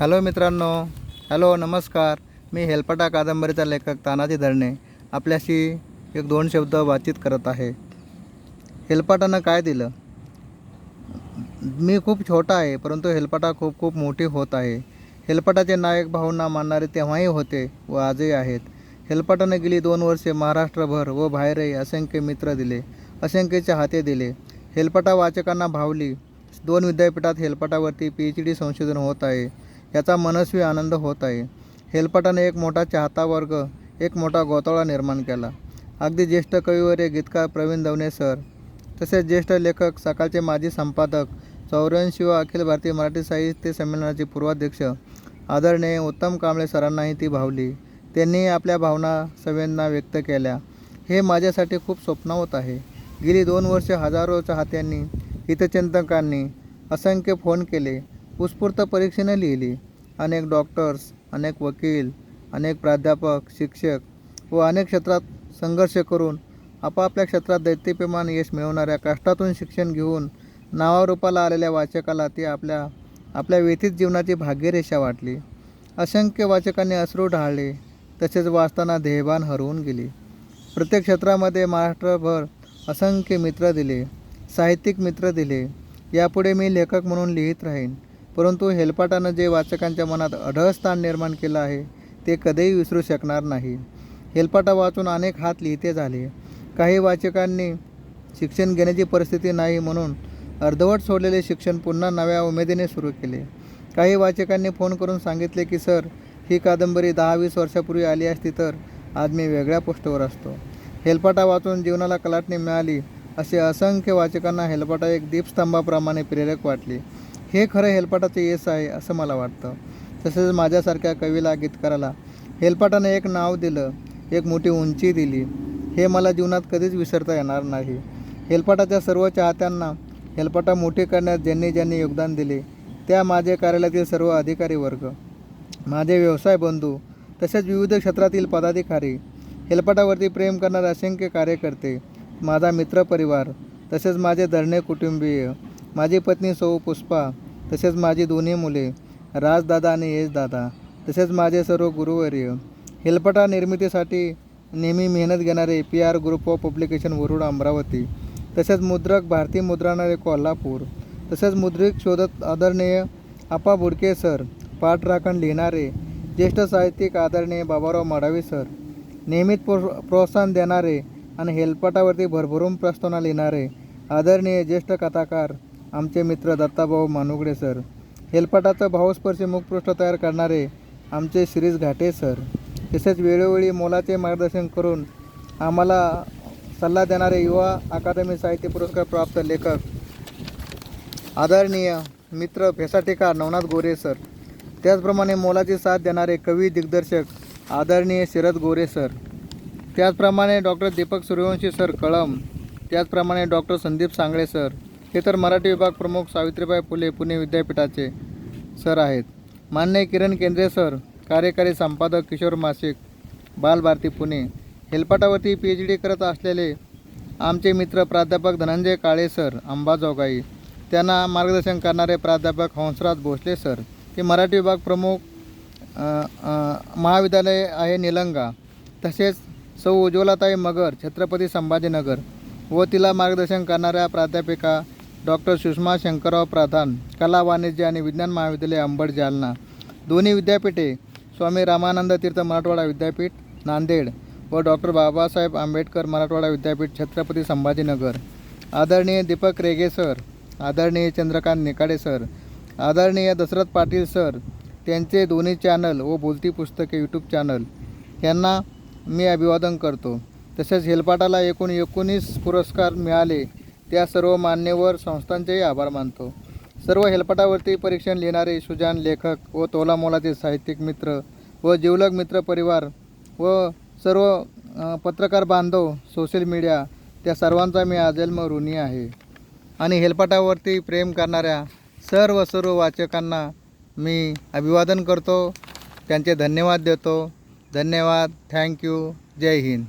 Hello मित्रांनो hello नमस्कार. मी हेलपटा कादंबरीचा लेखक तानाजी धरणे आपल्याशी एक दोन शब्द बातचीत करत आहे. हेलपाटानं काय दिलं? मी खूप छोटा आहे परंतु हेलपाटा खूप खूप मोठी होत आहे. हेलपाटाचे नायक भावना मानणारे तेव्हाही होते व आजही आहेत. हेलपटानं गेली दोन वर्षे महाराष्ट्रभर व बाहेरही असंख्य मित्र दिले असंख्यचे हाते दिले. हेलपाटा वाचकांना भावली दोन विद्यापीठात हेलपाटावरती पी एच डी संशोधन होत आहे. याचा मनस्वी आनंद होत आहे. हेलपाटाने एक मोठा चाहता वर्ग एक मोठा गोताळा निर्माण केला. अगदी ज्येष्ठ कविवर्य गीतकार प्रवीण दवणे सर तसेच ज्येष्ठ लेखक सकाळचे माजी संपादक चौऱ्याऐंशी व अखिल भारतीय मराठी साहित्य संमेलनाचे पूर्वाध्यक्ष आदरणीय उत्तम कांबळे सरांनाही ती भावली. त्यांनी आपल्या भावना संवेदना व्यक्त केल्या. हे माझ्यासाठी खूप स्वप्नावत आहे. गेली दोन वर्षे हजारो चाहत्यांनी हितचिंतकांनी असंख्य फोन केले. उत्स्फूर्त परीक्षेनं लिहिली. अनेक डॉक्टर्स अनेक वकील अनेक प्राध्यापक शिक्षक व अनेक क्षेत्रात संघर्ष करून आपापल्या क्षेत्रात दैत्यपेमान यश मिळवणाऱ्या कष्टातून शिक्षण घेऊन नावारूपाला आलेल्या वाचकाला ती आपल्या आपल्या व्यथित जीवनाची भाग्यरेषा वाटली. असंख्य वाचकांनी अश्रू ढाळले तसेच वाचताना ध्येयभान हरवून गेली. प्रत्येक क्षेत्रामध्ये महाराष्ट्रभर असंख्य मित्र दिले साहित्यिक मित्र दिले. यापुढे मी लेखक म्हणून लिहित राहीन. परंतु हेलपाटानं जे वाचकांच्या मनात अढळ स्थान निर्माण केलं आहे ते कधीही विसरू शकणार नाही. हेलपाटा वाचून अनेक हात लिहिते झाले. काही वाचकांनी शिक्षण घेण्याची परिस्थिती नाही म्हणून अर्धवट सोडलेले शिक्षण पुन्हा नव्या उमेदीने सुरू केले. काही वाचकांनी फोन करून सांगितले की सर ही कादंबरी दहा वीस वर्षापूर्वी आली असती तर आज मी वेगळ्या पोस्टवर असतो. हेलपाटा वाचून जीवनाला कलाटणी मिळाली असे असंख्य वाचकांना हेलपाटा एक दीपस्तंभाप्रमाणे प्रेरक वाटले. हे खरं हेलपाटाचे यश आहे असं मला वाटतं. तसेच माझ्यासारख्या कवीला गीतकाराला हेलपाटाने एक नाव दिलं एक मोठी उंची दिली हे मला जीवनात कधीच विसरता येणार नाही. हेलपाटाच्या सर्व चाहत्यांना हेलपाटा मोठे करण्यात ज्यांनी ज्यांनी योगदान दिले त्या माझे कार्यालयातील सर्व अधिकारी वर्ग माझे व्यवसाय बंधू तसेच विविध क्षेत्रातील पदाधिकारी हेलपाटावरती प्रेम करणारे असंख्य कार्यकर्ते माझा मित्रपरिवार तसेच माझे धरणे कुटुंबीय माझी पत्नी सौ पुष्पा तसेच माझी दोन्ही मुले राजदादा आणि यशदादा तसेच माझे सर्व गुरुवर्य. हेलपटा निर्मितीसाठी नेहमी मेहनत घेणारे P R group of publication Warud Amravati तसेच मुद्रक भारती मुद्रणालय कोल्हापूर तसेच मुद्रिक शोधत आदरणीय आपा बुडके सर पाठराखण लिहिणारे ज्येष्ठ साहित्यिक आदरणीय बाबाराव माडावी सर नियमित प्रो प्रोत्साहन देणारे आणि हेलपटावरती भरभरून प्रस्तावना लिहिणारे आदरणीय ज्येष्ठ कथाकार आमचे मित्र दत्ताभाऊ मानुगडे सर. हेलपाटाचं भावस्पर्शी मुखपृष्ठ तयार करणारे आमचे शिरीष घाटे सर. तसेच वेळोवेळी मोलाचे मार्गदर्शन करून आम्हाला सल्ला देणारे युवा अकादमी साहित्य पुरस्कार प्राप्त लेखक आदरणीय मित्र फेसाटेकार नवनाथ गोरे सर. त्याचप्रमाणे मोलाची साथ देणारे कवी दिग्दर्शक आदरणीय शरद गोरे सर. त्याचप्रमाणे डॉक्टर दीपक सूर्यवंशी सर. कळम त्याचप्रमाणे डॉक्टर संदीप सांगळे सर. हे तर मराठी विभाग प्रमुख सावित्रीबाई फुले पुणे विद्यापीठाचे सर आहेत. मान्य किरण केंद्रे सर कार्यकारी संपादक किशोर मासिक बालभारती पुणे. हेलपाटावरती पी एच डी करत असलेले आमचे मित्र प्राध्यापक धनंजय काळे सर अंबाजोगाई. त्यांना मार्गदर्शन करणारे प्राध्यापक हंसराज भोसले सर. ते मराठी विभाग प्रमुख महाविद्यालय आहे निलंगा. तसेच सौ उज्ज्वलाताई मगर छत्रपती संभाजीनगर. व तिला मार्गदर्शन करणाऱ्या प्राध्यापिका डॉक्टर सुषमा शंकरराव प्रधान कला वाणिज्य आणि विज्ञान महाविद्यालय अंबड जालना. दोन्ही विद्यापीठे स्वामी रामानंद तीर्थ मराठवाडा विद्यापीठ नांदेड व डॉक्टर बाबासाहेब आंबेडकर मराठवाडा विद्यापीठ छत्रपती संभाजीनगर. आदरणीय दीपक रेगे सर आदरणीय चंद्रकांत निकाडे सर आदरणीय दशरथ पाटील सर त्यांचे दोन्ही चॅनल व बोलती पुस्तके यूट्यूब चॅनल यांना मी अभिवादन करतो. तसेच हेलपाटाला एकूण एकोणीस पुरस्कार मिळाले त्या सर्व मान्यवर संस्थांचेही आभार मानतो. सर्व हेलपटावरती परीक्षण लिहिणारे सुजान लेखक व तोलामोलाचे साहित्यिक मित्र व जिवलग मित्र परिवार व सर्व पत्रकार बांधव सोशल मीडिया त्या सर्वांचा मी आजन्म ऋणी आहे. आणि हेलपटावरती प्रेम करणाऱ्या सर्व सर्व वाचकांना मी अभिवादन करतो. त्यांचे धन्यवाद देतो. धन्यवाद. Thank you. जय हिंद.